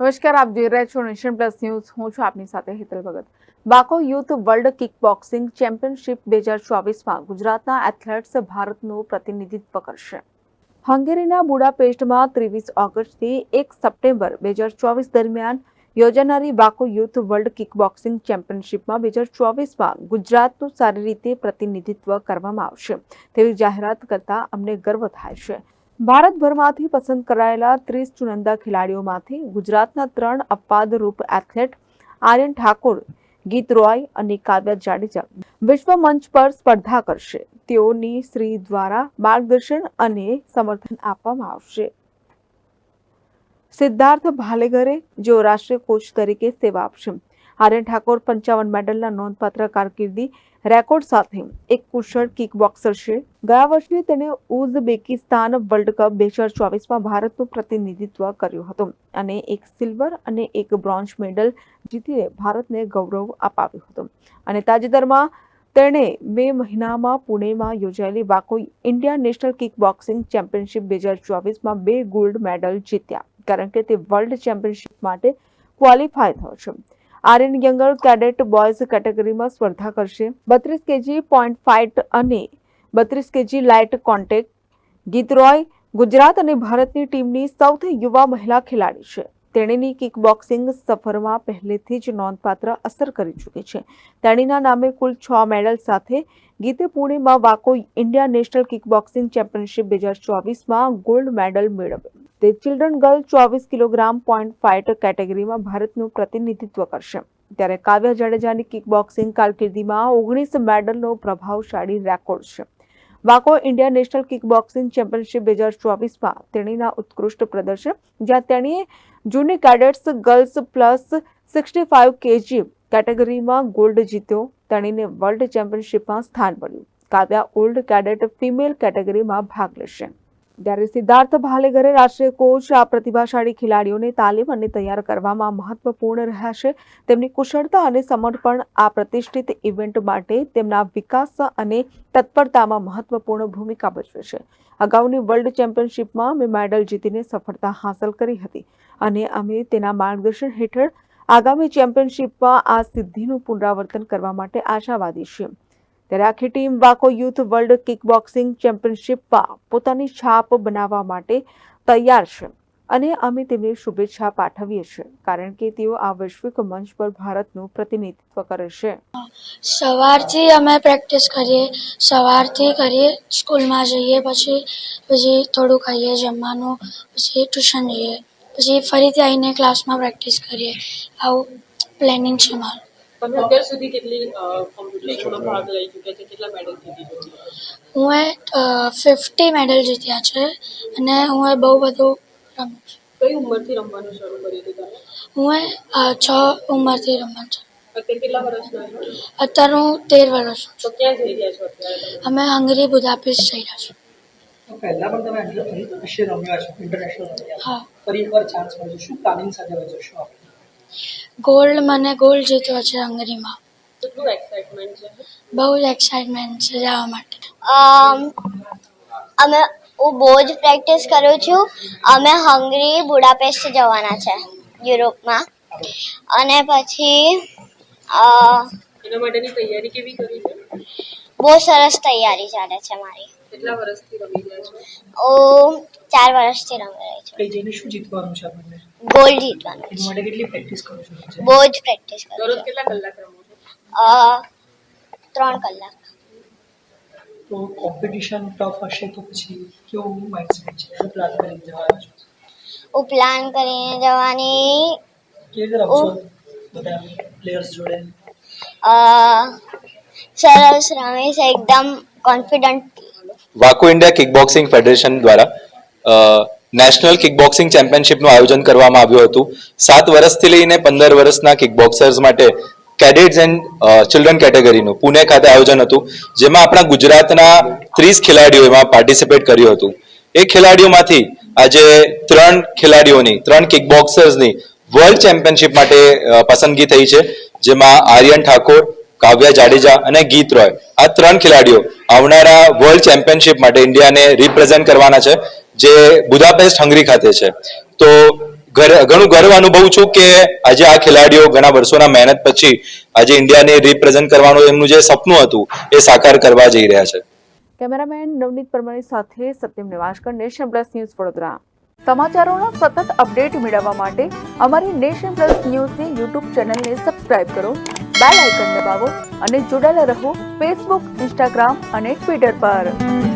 નમસ્કાર, આપ જોઈ રહ્યા છો નેશન પ્લસ ન્યૂઝ. હું છું આપની સાથે Hetal Bhagat. WAKO youth world kick boxing championship બે હજાર ચોવીસમાં ગુજરાતના એથ્લેટ્સ ભારતનું પ્રતિનિધિત્વ કરશે. હંગેરીના બુડાપેસ્ટમાં ત્રેવીસ ઓગસ્ટથી એક સપ્ટેમ્બર બે હજાર ચોવીસ દરમિયાન યોજાનારી WAKO youth world kick boxing ચેમ્પિયનશિપમાં બે હજાર ચોવીસમાં ગુજરાતનું સારી રીતે પ્રતિનિધિત્વ કરવામાં આવશે. તેવી જાહેરાત કરતા અમને ગર્વ થાય છે. ભારતભરમાંથી પસંદ કરાયેલા ત્રીસ ચુનંદા ખેલાડીઓમાંથી ગુજરાતના ત્રણ અપવાદરૂપ એથ્લેટ આર્યન ઠાકોર, ગીત રોય અને કાવ્યા જાડેજા વિશ્વ મંચ પર સ્પર્ધા કરશે. તેઓની શ્રી દ્વારા માર્ગદર્શન અને સમર્થન આપવામાં આવશે. સિદ્ધાર્થ ભાલેગરે જેઓ રાષ્ટ્રીય કોચ તરીકે સેવા આપશે. આર્યન ઠાકોર પંચાવન મેડલના નોંધપાત્ર કારકિર્દી રેકોર્ડ સાથે એક કુશળ કિક બોક્સર છે. ગયા વર્ષે તેણે ઉઝબેકિસ્તાન વર્લ્ડ કપ બે હજાર ચોવીસમાં ભારતનું પ્રતિનિધિત્વ કર્યું હતું અને એક સિલ્વર અને એક બ્રોન્ઝ મેડલ જીતીને ભારતને ગૌરવ અપાવ્યું હતું. અને તાજેતરમાં તેણે મે મહિનામાં પુણેમાં યોજાયેલી વાકો India national kick boxing championship બે હજાર ચોવીસમાં બે ગોલ્ડ મેડલ જીત્યા. કારણ કે તે વર્લ્ડ ચેમ્પિયનશિપ માટે ક્વોલિફાય થયો છે. આર્યન યંગર કેડેટ બોયઝ કેટેગરીમાં સ્પર્ધા કરશે. બત્રીસ કેજી પોઈન્ટ ફાઇટ અને બત્રીસ કેજી લાઇટ કોન્ટેક્ટ ગીત રોય, ગુજરાત અને ભારતની ટીમની સૌથી યુવા મહિલા ખેલાડી છે. તેણીની કિક બોક્સિંગ સફરમાં પહેલેથી જ નોંધપાત્ર અસર કરી ચૂકી છે. તેણીના નામે કુલ છ મેડલ સાથે ગીતે પુણેમાં વાકો India national kick boxing championship બે હજાર ચોવીસમાં ગોલ્ડ મેડલ મેળવ્યો. તે ચિલ્ડ્રન ગર્લ ચોવીસ કિલોગ્રામ પોઈન્ટ ફાઇટ કેટેગરીમાં ભારતનું પ્રતિનિધિત્વ કરશે. ત્યારે કાવ્યા જાડેજાની કિક બોક્સિંગ કારકિર્દીમાં ઓગણીસ મેડલનો પ્રભાવશાળી રેકોર્ડ છે. વાકો India national kick boxing championship બે હજાર ચોવીસમાં તેણીના ઉત્કૃષ્ટ પ્રદર્શન, જ્યાં તેણીએ જૂની cadets girls plus sixty five KG કેટેગરીમાં ગોલ્ડ જીત્યો. તેણીને વર્લ્ડ ચેમ્પિયનશિપમાં સ્થાન મળ્યું. કાવ્યા ઓલ્ડ કેડેટ ફિમેલ કેટેગરીમાં ભાગ લેશે. જ્યારે સિદ્ધાર્થ ભાલેગરે રાષ્ટ્રીય કોચ આ પ્રતિભાશાળી ખેલાડીઓને તાલીમ અને તૈયાર કરવામાં મહત્વપૂર્ણ છે. તેમની કુશળતા અને સમર્પણ આ પ્રતિષ્ઠિત ઇવેન્ટ માટે તેમના વિકાસ અને તત્પરતામાં મહત્વપૂર્ણ ભૂમિકા ભજવે છે. અગાઉની વર્લ્ડ ચેમ્પિયનશિપમાં મેં મેડલ જીતીને સફળતા હાંસલ કરી હતી અને અમે તેના માર્ગદર્શન હેઠળ આગામી ચેમ્પિયનશિપમાં આ સિદ્ધિનું પુનરાવર્તન કરવા માટે આશાવાદી છીએ. ત્યારે આખી ટીમ વાકો યુથ વર્લ્ડ કિક બોક્સિંગ ચેમ્પિયનશિપમાં પોતાની છાપ બનાવવા માટે તૈયાર છે અને અમે તેમને શુભેચ્છા પાઠવીએ છીએ, કારણ કે તેઓ આ વૈશ્વિક મંચ પર ભારતનું પ્રતિનિધિત્વ કરે છે. સવારથી અમે પ્રેક્ટિસ કરીએ, સવારથી કરીએ સ્કૂલમાં જઈએ, પછી પછી થોડું ખાઈએ, જમવાનું, પછી ટ્યુશન જઈએ પછી ફરીથી આવીને ક્લાસમાં પ્રેક્ટિસ કરીએ. આવું પ્લેનિંગ છે મારું તમે અત્યાર સુધી કેટલી કોમ્પિટિશનમાં ભાગ લઈ ચૂક્યા છે? કેટલા મેડલ જીતી ચૂક્યા હું એ ફિફ્ટી મેડલ જીત્યા છે અને હું એ બહુ બધું રમું છું. કઈ ઉંમરથી રમવાનું શરૂ કર્યું હતું તમે? હું એ છ ઉંમરથી રમવાનું છું. અત્યારે કેટલા વર્ષના અત્યારે હું તેર વર્ષ તો ક્યાં જઈ રહ્યા છો અત્યારે? અમે હંગરી બુદાપેસ્ટ જઈ રહ્યા છું પહેલા પણ તમે ઇન્ટરનેશનલ રમ્યા છો ઇન્ટરનેશનલ રમ્યા હા. ફરી એકવાર ચાન્સ મળશે શું પ્લાનિંગ સાથે જશો આપણે ગોલ્ડ મને ગોલ્ડ જીત્યો છે હંગરીમાં કેટલું એક્સાઇટમેન્ટ છે? બહુ જ એક્સાઇટમેન્ટ છે જવા માટે. અમ, અમે હું બહુ જ પ્રેક્ટિસ કરું છું. અમે હંગરી બુડાપેસ્ટ જવાના છે યુરોપમાં. અને પછી એના માટેની તૈયારી કેવી કરી છે? બહુ સરસ તૈયારી ચાલે છે મારી. કેટલા વર્ષથી રમી રહ્યા છો? હું ચાર વર્ષથી રમી રહી છું. કઈ જઈને શું જીતવાનું છે આપણને? ગોલ્ડ જીતવાનું એના માટે કેટલી પ્રેક્ટિસ કરો છો રોજે? બહુ જ પ્રેક્ટિસ કરું દરરોજ છું કેટલા કલાક રમો છો અ, ત્રણ કલાક તો કોમ્પિટિશન ટફ હશે તો પછી કેવું માઇન્ડસેટ છે શું પ્લાન કરીને જવાના છો હું પ્લાન કરીને જવાની કેવી રીતે રમશો બધા પ્લેયર્સ જોડે અ, સરસ રમીશ એકદમ કોન્ફિડન્ટ વાકો ઇન્ડિયા કિકબોક્સિંગ ફેડરેશન દ્વારા અ, નેશનલ કિકબોક્સિંગ ચેમ્પિયનશિપનું આયોજન કરવામાં આવ્યું હતું. સાત વર્ષથી લઈને પંદર વર્ષના કિકબોક્સર્સ માટે કેડેટ્સ એન્ડ ચિલ્ડ્રન કેટેગરીનું પુણે ખાતે આયોજન હતું, જેમાં આપણા ગુજરાતના ત્રીસ ખેલાડીઓ એમાં પાર્ટિસિપેટ કર્યું હતું. એ ખેલાડીઓમાંથી આજે ત્રણ ખેલાડીઓની, ત્રણ કિકબોક્સર્સની વર્લ્ડ ચેમ્પિયનશિપ માટે પસંદગી થઈ છે, જેમાં આર્યન ઠાકોર, કાવ્યા જાડેજા અને ગીત રોય. આ ત્રણ ખેલાડીઓ આવનારા વર્લ્ડ ચેમ્પિયનશિપ માટે ઇન્ડિયાને રિપ્રેઝેન્ટ કરવાના છે. જે બુદાપેસ્ટ હંગરી ખાતે છે. તો ઘણું ગર્વ અનુભવું છું કે આજે આ ખેલાડીઓ ઘણા વર્ષોના મહેનત પછી આજે ઇન્ડિયાને રિપ્રેઝેન્ટ કરવાનું એમનું જે સપનું હતું, એ સાકાર કરવા જઈ રહ્યા છે. કેમેરામેન નવનીત પરમાણી સાથે Satyam Nivaskar, nation plus news Vadodara. સમાચારોના સતત અપડેટ મેળવવા માટે અમારી નેશન પ્લસ ન્યૂઝની યુટ્યુબ ચેનલને સબસ્ક્રાઇબ કરો, બેલ આઇકન દબાવો અને જોડાયેલા રહો ફેસબુક, ઇન્સ્ટાગ્રામ અને ટ્વિટર પર.